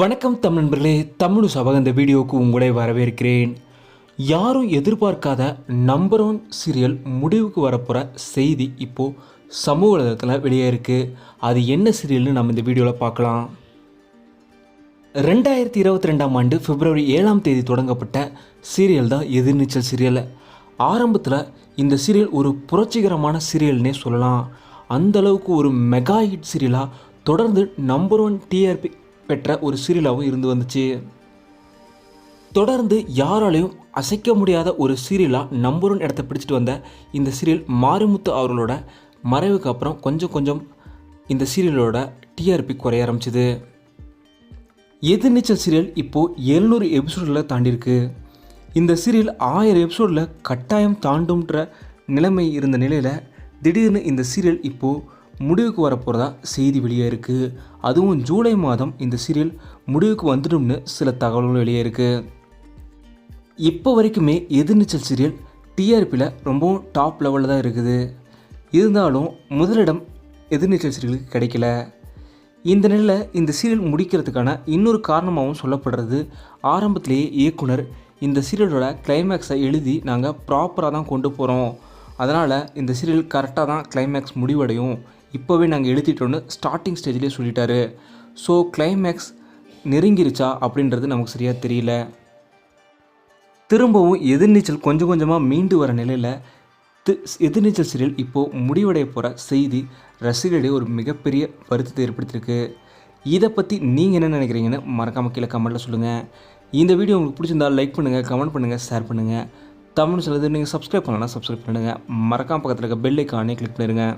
வணக்கம் தமிழ் நண்பர்களே தமிழ் சபக இந்த வீடியோவுக்கு உங்களை வரவேற்கிறேன். யாரும் எதிர்பார்க்காத நம்பர் ஒன் சீரியல் முடிவுக்கு வரப்போகிற செய்தி இப்போது சமூக வலைதளத்தில் வெளியே இருக்குது அது என்ன சீரியல்னு நம்ம இந்த வீடியோவில் பார்க்கலாம். ரெண்டாயிரத்தி இருபத்தி ரெண்டாம் ஆண்டு பிப்ரவரி ஏழாம் தேதி தொடங்கப்பட்ட சீரியல் தான் எதிர்நீச்சல் சீரியல் ஆரம்பத்தில் இந்த சீரியல் ஒரு புரட்சிகரமான சீரியல்னே சொல்லலாம். அந்தளவுக்கு ஒரு மெகா ஹிட் சீரியலாக தொடர்ந்து நம்பர் ஒன் டிஆர்பி பெற்ற ஒரு சீரியலாகவும் இருந்து வந்துச்சு. தொடர்ந்து யாராலையும் அசைக்க முடியாத ஒரு சீரியலாக நம்பர் ஒன் இடத்த பிடிச்சிட்டு வந்த இந்த சீரியல் மாரிமுத்து அவர்களோட மறைவுக்கு அப்புறம் கொஞ்சம் கொஞ்சம் இந்த சீரியலோட டிஆர்பி குறைய ஆரம்பிச்சுது. எதிர்நீச்சல் சீரியல் இப்போது எழுநூறு எபிசோடில் தாண்டியிருக்கு. இந்த சீரியல் ஆயிரம் எபிசோடில் கட்டாயம் தாண்டும்ன்ற நிலைமை இருந்த நிலையில் திடீர்னு இந்த சீரியல் இப்போது முடிவுக்கு வரப்போகிறதா செய்தி வெளியே இருக்குது அதுவும் ஜூலை மாதம் இந்த சீரியல் முடிவுக்கு வந்துடும்னு சில தகவல்கள் வெளியே இருக்குது இப்போ வரைக்குமே எதிர்நீச்சல் சீரியல் டிஆர்பியில் ரொம்பவும் டாப் லெவலில் தான் இருக்குது. இருந்தாலும் முதலிடம் எதிர்நீச்சல் சீரியலுக்கு கிடைக்கல. இந்த நிலையில் இந்த சீரியல் முடிக்கிறதுக்கான இன்னொரு காரணமாகவும் சொல்லப்படுறது ஆரம்பத்திலேயே இயக்குனர் இந்த சீரியலோட கிளைமேக்ஸை எழுதி நாங்கள் ப்ராப்பராக தான் கொண்டு போகிறோம் அதனால் இந்த சீரியல் கரெக்டாக தான் கிளைமேக்ஸ் முடிவடையும். இப்போவே நாங்கள் எழுதிட்டோன்னு ஸ்டார்டிங் ஸ்டேஜ்லேயே சொல்லிட்டாரு. ஸோ கிளைமேக்ஸ் நெருங்கிருச்சா அப்படின்றது நமக்கு சரியாக தெரியல. திரும்பவும் எதிர்நீச்சல் கொஞ்சம் கொஞ்சமாக மீண்டு வர நிலையில் தி- எதிர்நீச்சல் சீரியல் இப்போது முடிவடைய போகிற செய்தி ரசிகர்களிடையே ஒரு மிகப்பெரிய வருத்தத்தை ஏற்படுத்தியிருக்கு. இதை பற்றி நீங்கள் என்ன நினைக்கிறீங்கன்னு மறக்காமல் கீழே கமெண்ட்டில் சொல்லுங்கள் இந்த வீடியோ உங்களுக்கு பிடிச்சிருந்தா லைக் பண்ணுங்கள் கமெண்ட் பண்ணுங்கள் ஷேர் பண்ணுங்கள் தமிழ் சொல்லுது நீங்கள் சப்ஸ்கிரைப் பண்ணலாம் சப்ஸ்கிரைப் பண்ணுங்கள் மறக்காம பக்கத்தில் இருக்க பெல் ஐக்கானே கிளிக் பண்ணிடுங்க.